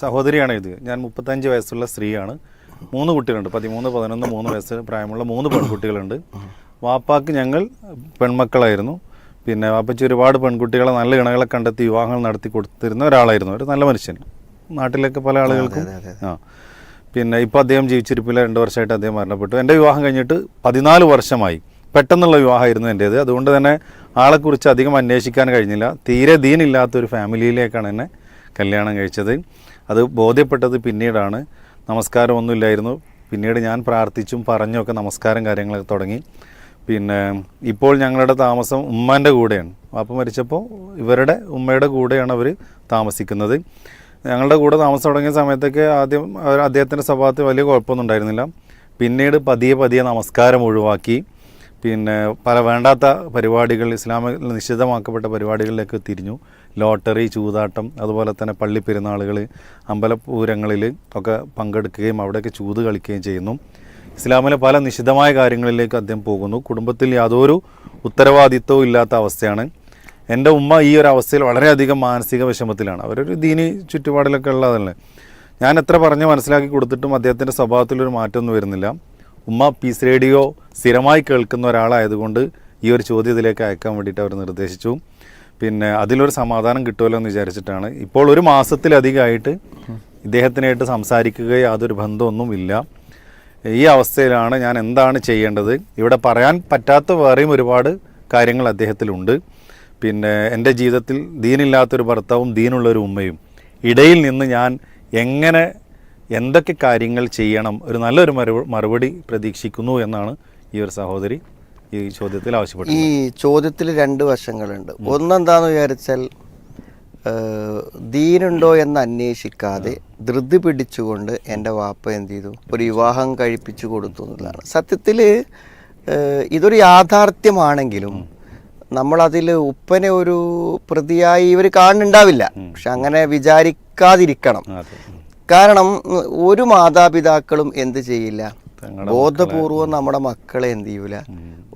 സഹോദരിയാണ് ഇത്. ഞാൻ മുപ്പത്തഞ്ച് വയസ്സുള്ള സ്ത്രീയാണ്. മൂന്ന് കുട്ടികളുണ്ട്. പതിമൂന്ന് പതിനൊന്ന് മൂന്ന് വയസ്സ് പ്രായമുള്ള മൂന്ന് പെൺകുട്ടികളുണ്ട്. വാപ്പാക്ക് ഞങ്ങൾ പെൺമക്കളായിരുന്നു. പിന്നെ വാപ്പച്ചി ഒരുപാട് പെൺകുട്ടികളെ നല്ല ഇണകളെ കണ്ടെത്തി വിവാഹങ്ങൾ നടത്തി കൊടുത്തിരുന്ന ഒരാളായിരുന്നു. ഒരു നല്ല മനുഷ്യൻ. നാട്ടിലൊക്കെ പല ആളുകൾക്കും ആ. പിന്നെ ഇപ്പോൾ അദ്ദേഹം ജീവിച്ചിരിപ്പില്ല. രണ്ട് വർഷമായിട്ട് അദ്ദേഹം മരണപ്പെട്ടു. എന്റെ വിവാഹം കഴിഞ്ഞിട്ട് പതിനാല് വർഷമായി. പെട്ടെന്നുള്ള വിവാഹമായിരുന്നു എന്റേത് അതുകൊണ്ട് തന്നെ ആളെക്കുറിച്ച് അധികം അന്വേഷിക്കാൻ കഴിഞ്ഞില്ല. തീരെ ദീനില്ലാത്ത ഒരു ഫാമിലിയിലേക്കാണ് എന്നെ കല്യാണം കഴിച്ചത്. അത് ബോധ്യപ്പെട്ടത് പിന്നീടാണ്. നമസ്കാരമൊന്നുമില്ലായിരുന്നു. പിന്നീട് ഞാൻ പ്രാർത്ഥിച്ചും പറഞ്ഞുമൊക്കെ നമസ്കാരം കാര്യങ്ങളൊക്കെ തുടങ്ങി. പിന്നെ ഇപ്പോൾ ഞങ്ങളുടെ താമസം ഉമ്മാന്റെ കൂടെയാണ്. വാപ്പ മരിച്ചപ്പോൾ ഇവരുടെ ഉമ്മയുടെ കൂടെയാണ് അവർ താമസിക്കുന്നത്. ഞങ്ങളുടെ കൂടെ താമസം തുടങ്ങിയ സമയത്തൊക്കെ ആദ്യം അദ്ദേഹത്തിന്റെ സ്വഭാവത്തിൽ വലിയ കുഴപ്പമൊന്നും ഉണ്ടായിരുന്നില്ല. പിന്നീട് പതിയെ പതിയെ നമസ്കാരം ഒഴിവാക്കി. പിന്നെ പല വേണ്ടാത്ത പരിപാടികൾ ഇസ്ലാമിൽ നിഷിദ്ധമാക്കപ്പെട്ട പരിപാടികളിലേക്ക് തിരിഞ്ഞു. ലോട്ടറി ചൂതാട്ടം അതുപോലെ തന്നെ പള്ളി പെരുന്നാളുകൾ അമ്പലപൂരങ്ങളിൽ ഒക്കെ പങ്കെടുക്കുകയും അവിടെയൊക്കെ ചൂത് കളിക്കുകയും ചെയ്യുന്നു. ഇസ്ലാമിലെ പല നിഷിദ്ധമായ കാര്യങ്ങളിലേക്ക് അദ്ദേഹം പോകുന്നു. കുടുംബത്തിൽ യാതൊരു ഉത്തരവാദിത്വവും ഇല്ലാത്ത അവസ്ഥയാണ്. എന്റെ ഉമ്മ ഈ ഒരു അവസ്ഥയിൽ വളരെയധികം മാനസിക വിഷമത്തിലാണ്. അവരൊരു ദീനി ചുറ്റുപാടിലൊക്കെ ഉള്ളതല്ലേ. ഞാൻ എത്ര പറഞ്ഞ് മനസ്സിലാക്കി കൊടുത്തിട്ടും അദ്ദേഹത്തിന്റെ സ്വഭാവത്തിലൊരു മാറ്റമൊന്നും വരുന്നില്ല. ഉമ്മ പീസ് റേഡിയോ സ്ഥിരമായി കേൾക്കുന്ന ഒരാളായതുകൊണ്ട് ഈ ഒരു ചോദ്യം ഇതിലേക്ക് അയക്കാൻ വേണ്ടിയിട്ട് അവർ നിർദ്ദേശിച്ചു. പിന്നെ അതിലൊരു സമാധാനം കിട്ടുമല്ലോ എന്ന് വിചാരിച്ചിട്ടാണ്. ഇപ്പോൾ ഒരു മാസത്തിലധികമായിട്ട് ഇദ്ദേഹത്തിനായിട്ട് സംസാരിക്കുക യാതൊരു ബന്ധമൊന്നും ഇല്ല ഈ അവസ്ഥയിലാണ് ഞാൻ എന്താണ് ചെയ്യേണ്ടത്? ഇവിടെ പറയാൻ പറ്റാത്ത വേറെയും ഒരുപാട് കാര്യങ്ങൾ അദ്ദേഹത്തിലുണ്ട്. പിന്നെ എന്റെ ജീവിതത്തിൽ ദീനില്ലാത്തൊരു ഭർത്താവും ദീനുള്ളൊരു ഉമ്മയും. ഇടയിൽ നിന്ന് ഞാൻ എങ്ങനെ എന്തൊക്കെ കാര്യങ്ങൾ ചെയ്യണം? ഒരു നല്ലൊരു മറുപടി പ്രതീക്ഷിക്കുന്നു എന്നാണ് ഈ ഒരു സഹോദരി ഈ ചോദ്യത്തിൽ ആവശ്യപ്പെട്ടു ഈ ചോദ്യത്തിൽ രണ്ട് വശങ്ങളുണ്ട്. ഒന്നെന്താന്ന് വിചാരിച്ചാൽ ദീനുണ്ടോ എന്ന് അന്വേഷിക്കാതെ ധൃതി പിടിച്ചുകൊണ്ട് എന്റെ വാപ്പ എന്ത് ചെയ്തു? ഒരു വിവാഹം കഴിപ്പിച്ചു കൊടുത്തു എന്നുള്ളതാണ്. സത്യത്തിൽ ഇതൊരു യാഥാർത്ഥ്യമാണെങ്കിലും നമ്മളതിൽ ഉപ്പനെ ഒരു പ്രതിയായി ഇവർ കാണുന്നുണ്ടാവില്ല. പക്ഷെ അങ്ങനെ വിചാരിക്കാതിരിക്കണം. കാരണം ഒരു മാതാപിതാക്കളും എന്ത് ചെയ്യില്ല? ബോധപൂർവം നമ്മുടെ മക്കളെ എന്ത് ചെയ്യൂല?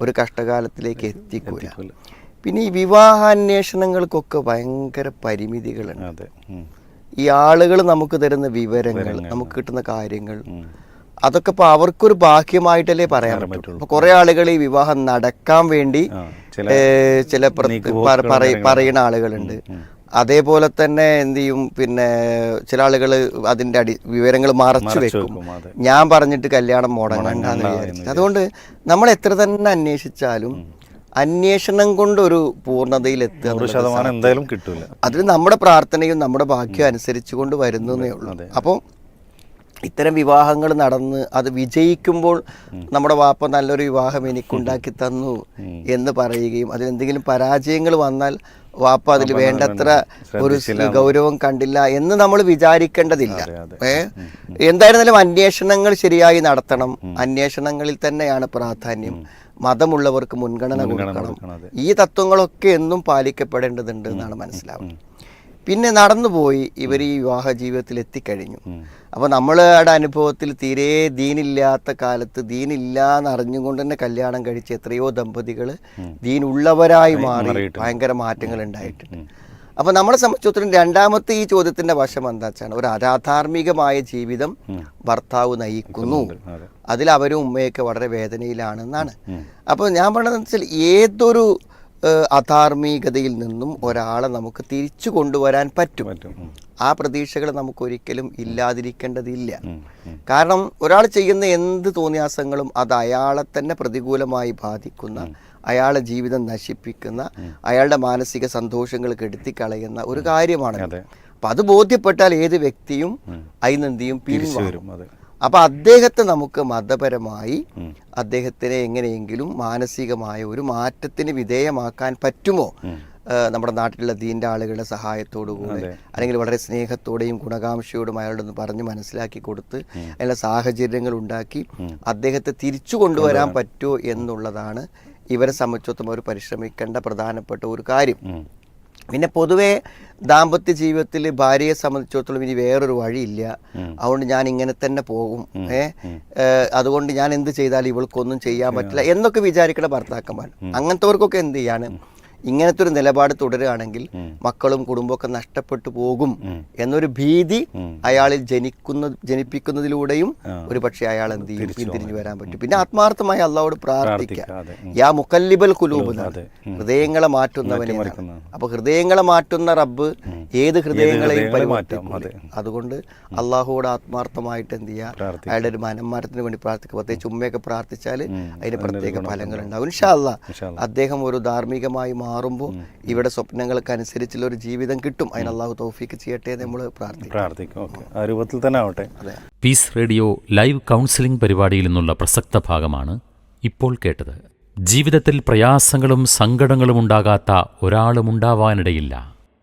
ഒരു കഷ്ടകാലത്തിലേക്ക് എത്തിക്കൂല. പിന്നെ ഈ വിവാഹാന്വേഷണങ്ങൾക്കൊക്കെ ഭയങ്കര പരിമിതികളുണ്ട്. അതെ. ഈ ആളുകൾ നമുക്ക് തരുന്ന വിവരങ്ങൾ നമുക്ക് കിട്ടുന്ന കാര്യങ്ങൾ അതൊക്കെ ഇപ്പൊ അവർക്കൊരു ബാഹ്യമായിട്ടല്ലേ പറയാൻ പറ്റുള്ളൂ. അപ്പൊ കുറെ ആളുകൾ ഈ വിവാഹം നടക്കാൻ വേണ്ടി ചില പറയുന്ന ആളുകളുണ്ട്. അതേപോലെ തന്നെ എന്ത് ചെയ്യും? പിന്നെ ചില ആളുകൾ അതിന്റെ അടി വിവരങ്ങൾ മറച്ചു വെക്കും. ഞാൻ പറഞ്ഞിട്ട് കല്യാണം മുടങ്ങണ്ടെന്ന് വിചാരിച്ചു. അതുകൊണ്ട് നമ്മൾ എത്ര തന്നെ അന്വേഷിച്ചാലും അന്വേഷണം കൊണ്ട് ഒരു പൂർണതയിൽ എത്തുക എന്തായാലും കിട്ടില്ല അതിന് നമ്മുടെ പ്രാർത്ഥനയും നമ്മുടെ ഭാഗ്യവും അനുസരിച്ച് കൊണ്ട് വരുന്നേ ഉള്ളൂ. അപ്പോൾ ഇത്തരം വിവാഹങ്ങൾ നടന്ന് അത് വിജയിക്കുമ്പോൾ നമ്മുടെ വാപ്പ നല്ലൊരു വിവാഹം എനിക്കുണ്ടാക്കി തന്നു എന്ന് പറയുകയും അതിലെന്തെങ്കിലും പരാജയങ്ങൾ വന്നാൽ വാപ്പ അതിൽ വേണ്ടത്ര ഒരു ഗൗരവം കണ്ടില്ല എന്ന് നമ്മൾ വിചാരിക്കേണ്ടതില്ല. ഏ? എന്തായിരുന്നാലും അന്വേഷണങ്ങൾ ശരിയായി നടത്തണം. അന്വേഷണങ്ങളിൽ തന്നെയാണ് പ്രാധാന്യം. മതമുള്ളവർക്ക് മുൻഗണന കൊടുക്കണം. ഈ തത്വങ്ങളൊക്കെ എന്നും പാലിക്കപ്പെടേണ്ടതുണ്ട് എന്നാണ് മനസ്സിലാവുന്നത്. പിന്നെ നടന്നു പോയി ഇവർ ഈ വിവാഹ ജീവിതത്തിൽ എത്തിക്കഴിഞ്ഞു അപ്പോൾ നമ്മളുടെ അനുഭവത്തിൽ തീരെ ദീനില്ലാത്ത കാലത്ത് ദീനില്ല എന്ന് അറിഞ്ഞുകൊണ്ട് തന്നെ കല്യാണം കഴിച്ച എത്രയോ ദമ്പതികൾ ദീനുള്ളവരായി മാറി ഭയങ്കര മാറ്റങ്ങൾ ഉണ്ടായിട്ടുണ്ട്. അപ്പോൾ നമ്മളെ സംബന്ധിച്ചിടത്തോളം രണ്ടാമത്തെ ഈ ചോദ്യത്തിന്റെ വശം എന്താ വെച്ചാൽ ഒരു അരാധാർമികമായ ജീവിതം ഭർത്താവ് നയിക്കുന്നു. അതെ. അതിൽ അവരും ഉമ്മയൊക്കെ വളരെ വേദനയിലാണെന്നാണ്. അപ്പോൾ ഞാൻ പറഞ്ഞതെന്ന് വെച്ചാൽ ഏതൊരു അധാർമികതയിൽ നിന്നും ഒരാളെ നമുക്ക് തിരിച്ചു കൊണ്ടുവരാൻ പറ്റും. ആ പ്രതീക്ഷകൾ നമുക്ക് ഒരിക്കലും ഇല്ലാതിരിക്കേണ്ടതില്ല. കാരണം ഒരാൾ ചെയ്യുന്ന എന്ത് തോന്നിയാസങ്ങളും അത് അയാളെ തന്നെ പ്രതികൂലമായി ബാധിക്കുന്ന അയാളെ ജീവിതം നശിപ്പിക്കുന്ന അയാളുടെ മാനസിക സന്തോഷങ്ങൾ കെടുത്തിക്കളയുന്ന ഒരു കാര്യമാണ്. അപ്പം അത് ബോധ്യപ്പെട്ടാൽ ഏത് വ്യക്തിയും അതിനെന്തിയും പിൻവാങ്ങും. വരും അതെ അപ്പൊ അദ്ദേഹത്തെ നമുക്ക് മതപരമായി. അദ്ദേഹത്തിനെ എങ്ങനെയെങ്കിലും മാനസികമായ ഒരു മാറ്റത്തിന് വിധേയമാക്കാൻ പറ്റുമോ? നമ്മുടെ നാട്ടിലുള്ള ദീന്റെ ആളുകളുടെ സഹായത്തോടു കൂടെ അല്ലെങ്കിൽ വളരെ സ്നേഹത്തോടെയും ഗുണകാംക്ഷയോടും അയാളോടൊന്ന് പറഞ്ഞ് മനസ്സിലാക്കി കൊടുത്ത് അതിനുള്ള സാഹചര്യങ്ങൾ ഉണ്ടാക്കി അദ്ദേഹത്തെ തിരിച്ചു കൊണ്ടുവരാൻ പറ്റുമോ എന്നുള്ളതാണ് ഇവരെ സംബന്ധിച്ചിടത്തോളം അവർ പരിശ്രമിക്കേണ്ട പ്രധാനപ്പെട്ട ഒരു കാര്യം. പിന്നെ പൊതുവേ ദാമ്പത്യ ജീവിതത്തിൽ ഭാര്യയെ സംബന്ധിച്ചിടത്തോളം ഇനി വേറൊരു വഴിയില്ല. അതുകൊണ്ട് ഞാൻ ഇങ്ങനെ തന്നെ പോകും. ഏ? അതുകൊണ്ട് ഞാൻ എന്ത് ചെയ്താലും ഇവൾക്കൊന്നും ചെയ്യാൻ പറ്റില്ല എന്നൊക്കെ വിചാരിക്കുന്ന ഭർത്താക്കന്മാർ. അങ്ങനത്തെവർക്കൊക്കെ എന്ത് ചെയ്യാണ് ഇങ്ങനത്തെ ഒരു നിലപാട് തുടരുകയാണെങ്കിൽ മക്കളും കുടുംബമൊക്കെ നഷ്ടപ്പെട്ടു പോകും എന്നൊരു ഭീതി അയാളിൽ ജനിക്കുന്ന ജനിപ്പിക്കുന്നതിലൂടെയും ഒരു പക്ഷേ അയാൾ എന്ത് ചെയ്യും? പിന്തിരിഞ്ഞു വരാൻ പറ്റും. പിന്നെ ആത്മാർത്ഥമായി അള്ളാഹോട് പ്രാർത്ഥിക്കുക. യാ മുക്കല്ലിബൽ കുലൂബ്. ഹൃദയങ്ങളെ മാറ്റുന്നവനെ. അപ്പൊ ഹൃദയങ്ങളെ മാറ്റുന്ന റബ്ബ് ഏത് ഹൃദയങ്ങളെയും ഹൃദയങ്ങളെ അതുകൊണ്ട് അള്ളാഹുവോട് ആത്മാർത്ഥമായിട്ട് എന്ത് ചെയ്യുക. അയാളുടെ ഒരു മനംമാറ്റത്തിന് വേണ്ടി പ്രാർത്ഥിക്കുക. പ്രത്യേകിച്ച് ഉമ്മയൊക്കെ പ്രാർത്ഥിച്ചാൽ അതിന് പ്രത്യേക ഫലങ്ങൾ ഉണ്ടാവും. ഇൻഷാല്ല. അദ്ദേഹം ഒരു ധാർമ്മികമായി മാറുമ്പോൾ ഇവിടെ സ്വപ്നങ്ങൾക്ക് അനുസരിച്ചുള്ള ഒരു ജീവിതം കിട്ടും. അതിന് അള്ളാഹു തൗഫീക്ക് ചെയ്യട്ടെ നമ്മൾ പ്രാർത്ഥിക്കും. പ്രാർത്ഥിക്കും. ഓക്കെ. ആ രൂപത്തിൽ തന്നെ ആവട്ടെ. പീസ് റേഡിയോ ലൈവ് കൗൺസിലിംഗ് പരിപാടിയിൽ നിന്നുള്ള പ്രസക്ത ഭാഗമാണ് ഇപ്പോൾ കേട്ടത്. ജീവിതത്തിൽ പ്രയാസങ്ങളും സങ്കടങ്ങളും ഉണ്ടാകാത്ത ഒരാളും ഉണ്ടാവാനിടയില്ല.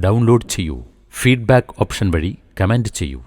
ഡൗൺലോഡ് ചെയ്യൂ. ഫീഡ്ബാക്ക് ഓപ്ഷൻ വഴി കമന്റ് ചെയ്യൂ.